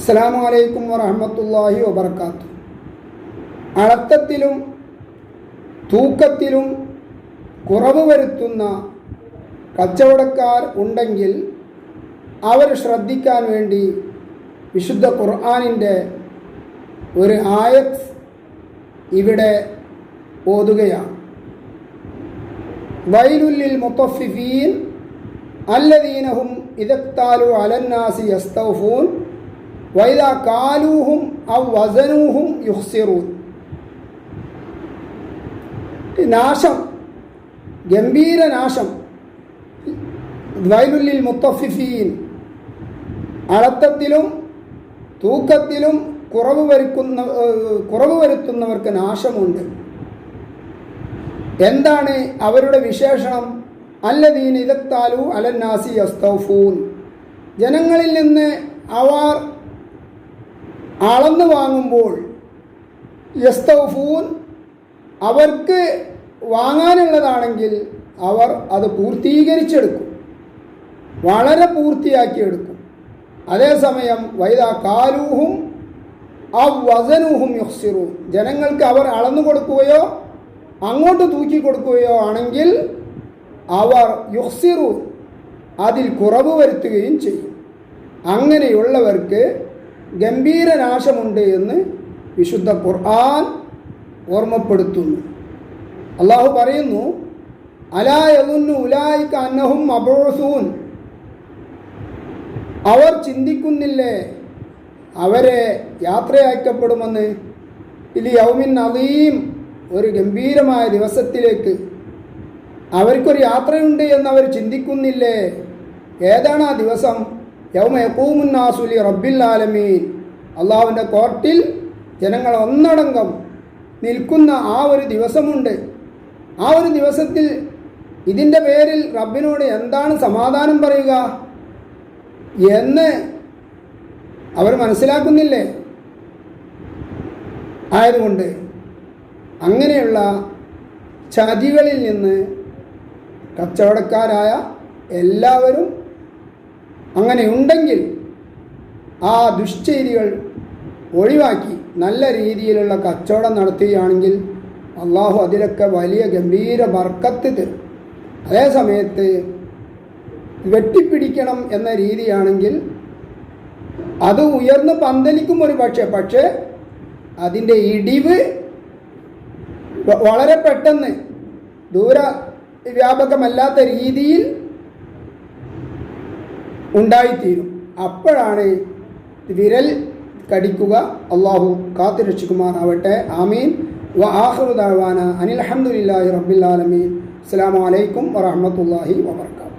അസ്സാം വലൈക്കും വറഹമത്തല്ലാഹി വബർക്കാത്തു അളത്തത്തിലും തൂക്കത്തിലും കുറവ് വരുത്തുന്ന കച്ചവടക്കാർ ഉണ്ടെങ്കിൽ അവർ ശ്രദ്ധിക്കാൻ വേണ്ടി വിശുദ്ധ ഖുർആാനിന്റെ ഒരു ആയത് ഇവിടെ ഓതുകയാണ്. വൈലുല്ലിൽ മുത്തഫിഫീൻ അല്ലദീനഹും ഇതക്താലു അലന്നാസി യസ്തൗഫൂൻ വൈദ കാലൂഹും നാശം ഗംഭീര നാശം വൈലുല്ലിൽ മുത്തഫിഫീൻ അളത്തത്തിലും തൂക്കത്തിലും കുറവ് വരുക്കുന്ന കുറവ് വരുത്തുന്നവർക്ക് നാശമുണ്ട്. എന്താണ് അവരുടെ വിശേഷണം? അല്ലദീൻ ഇതത്താലു അലന്നാസി യസ്തൗഫൂൻ ജനങ്ങളിൽ നിന്ന് അവർ അളന്നു വാങ്ങുമ്പോൾ യസ്തൗഫൂൻ അവർക്ക് വാങ്ങാനുള്ളതാണെങ്കിൽ അവർ അത് പൂർത്തീകരിച്ചെടുക്കും. വളരെ പൂർത്തിയാക്കിയെടുക്കും. അതേസമയം വൈദ കാലൂഹും ആ വസനൂഹും യുഹ്സിറും ജനങ്ങൾക്ക് അവർ അളന്നു കൊടുക്കുകയോ അങ്ങോട്ട് തൂക്കി കൊടുക്കുകയോ ആണെങ്കിൽ അവർ യുഹ്സിറു അതിൽ കുറവ് വരുത്തുകയും ചെയ്യും. അങ്ങനെയുള്ളവർക്ക് ഗംഭീര നാശമുണ്ട് എന്ന് വിശുദ്ധ ഖുർആൻ ഓർമ്മപ്പെടുത്തുന്നു. അള്ളാഹു പറയുന്നു അലായതുന്നു ഉലായിക്ക് അന്നഹും അബോസൂൻ അവർ ചിന്തിക്കുന്നില്ലേ അവരെ യാത്രയാക്കപ്പെടുമെന്ന് ഇലി യൗമിൻ അലീം ഒരു ഗംഭീരമായ ദിവസത്തിലേക്ക്. അവർക്കൊരു യാത്രയുണ്ട് എന്ന് അവർ ചിന്തിക്കുന്നില്ലേ? ഏതാണ് ആ ദിവസം? യൗമ യക്കൂമുന്നാസുലി റബ്ബിൽ ആലമീൻ. അള്ളാഹുവിന്റെ കോർട്ടിൽ ജനങ്ങൾ ഒന്നടങ്കം നിൽക്കുന്ന ആ ഒരു ദിവസമുണ്ട്. ആ ഒരു ദിവസത്തിൽ ഇതിന്റെ പേരിൽ റബ്ബിനോട് എന്താണ് സമാധാനം പറയുക എന്ന് അവർ മനസ്സിലാക്കുന്നില്ലേ? ആയതുകൊണ്ട് അങ്ങനെയുള്ള ചതികളിൽ നിന്ന് കച്ചവടക്കാരായ എല്ലാവരും അങ്ങനെ ഉണ്ടെങ്കിൽ ആ ദുശ്ചേരികൾ ഒഴിവാക്കി നല്ല രീതിയിലുള്ള കച്ചവടം നടത്തുകയാണെങ്കിൽ അള്ളാഹു അതിലൊക്കെ വലിയ ഗംഭീര വർക്കത്ത് തരും. അതേ സമയത്ത് വെട്ടിപ്പിടിക്കണം എന്ന രീതിയാണെങ്കിൽ അത് ഉയർന്ന് പന്തലിക്കും ഒരു പക്ഷേ പക്ഷേ അതിന്റെ ഇടിവ് വളരെ പെട്ടെന്ന് ദൂര വ്യാപകമല്ലാത്ത രീതിയിൽ ഉണ്ടായിത്തീരും. അപ്പോഴാണ് വിരൽ കടിക്കുക. അള്ളാഹു കാത്തുരക്ഷിക്കുമാറാവട്ടെ. ആമീൻ. വ ആഹ്റുദാവാന അനിൽ അഹമ്മദില്ലാഹി റബ്ബിൽ ആലമീൻ. അസ്സാം വലൈക്കും വറഹമത്തല്ലാഹി വാബർക്കാത്തു